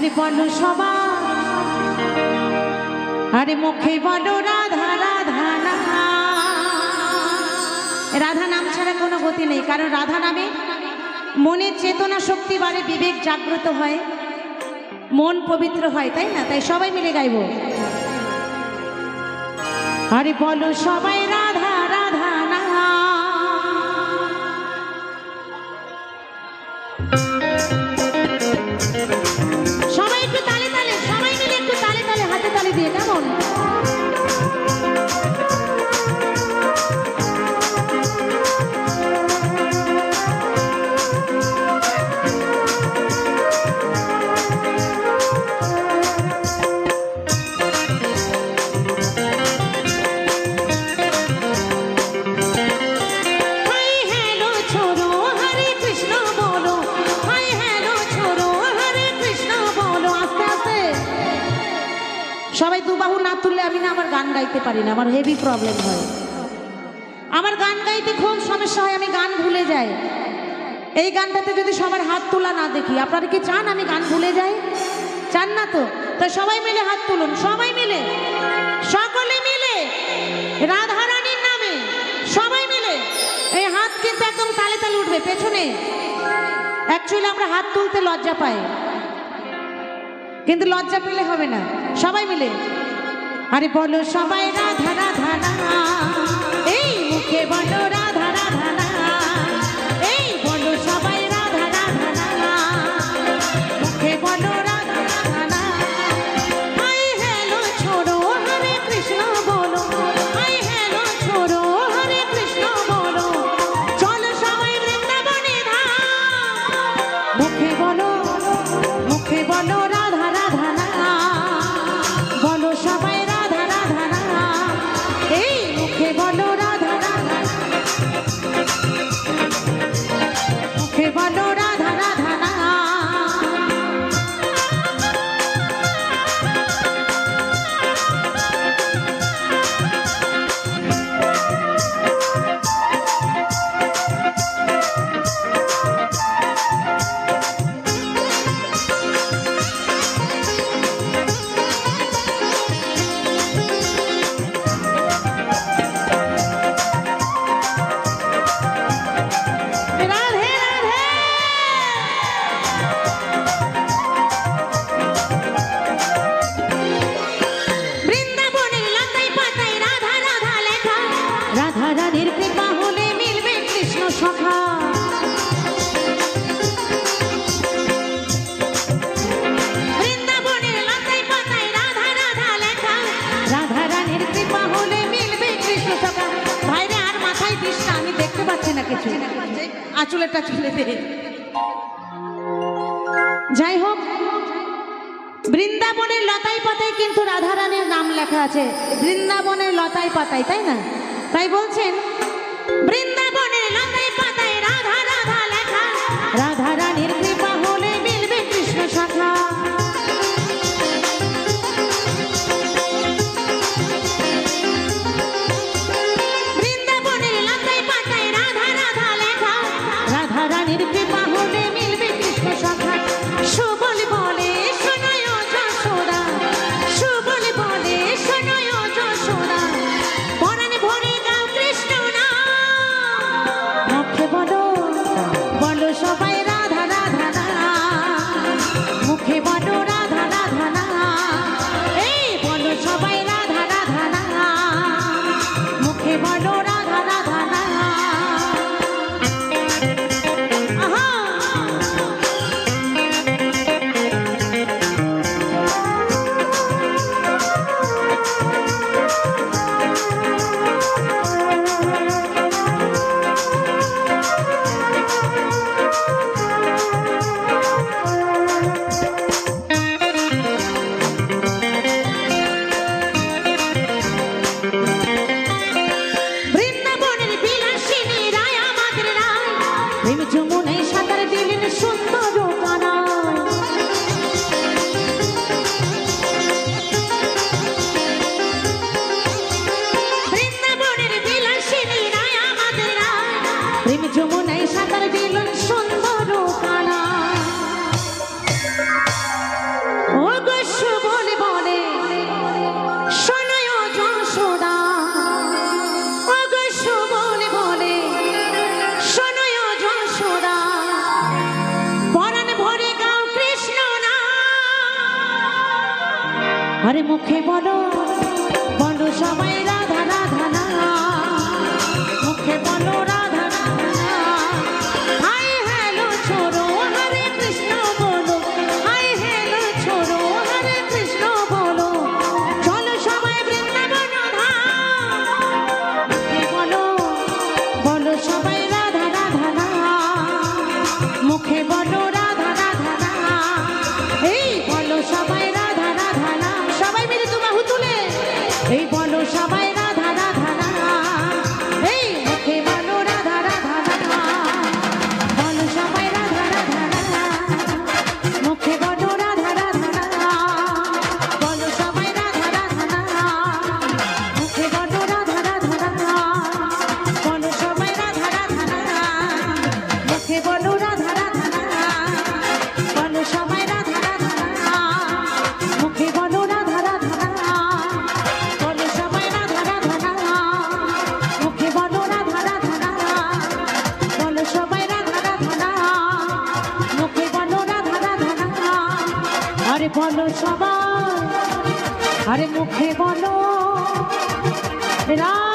আরে বলো সবা। আরে মুখে বলো রাধা রাধা না। রাধা নাম ছাড়া কোনো গতি নেই, কারণ রাধা নামে মনের চেতনা শক্তি বাড়ে, বিবেক জাগ্রত হয়, মন পবিত্র হয়, তাই না? তাই সবাই মিলে গাইব। আরে বলো সবাই রাধা রাধা না। গান গাইতে পারি না, আমার হেভি প্রবলেম হয়। আমার গান গাইতে খুব সমস্যা হয়, আমি গান ভুলে যাই। এই গানটাতে যদি সবার হাত তোলা না দেখি, আপনারা কি চান আমি গান ভুলে যাই? চান না তো? তো সবাই মিলে হাত তুলুন, সবাই মিলে। সকলে মিলে। রাধারানীর নামে, সবাই মিলে। এই হাত কিন্তু একদম তালে তালে উঠবে, পেছনে। অ্যাকচুয়ালি আমরা হাত তুলতে লজ্জা পাই। কিন্তু লজ্জা পেলে হবে না, সবাই মিলে। আরে বলো সবাই রাধা রাধা না চলে দে যাই হোক, বৃন্দাবনের লতাই পাতায় কিন্তু রাধারানীর নাম লেখা আছে। বৃন্দাবনের লতাই পাতায়, তাই না? তাই বলছেন বৃন্দাবনের আরে মুখে বলো বলো সবাই রাধা রাধা না মুখে বলো রাধা রাধা হ্যালো ছোড়ো কৃষ্ণ বলো। হাই হ্যালো ছোড়ো কৃষ্ণ বলো। চলো বলো বলো সবাই সবার আরে মুখে বলো রা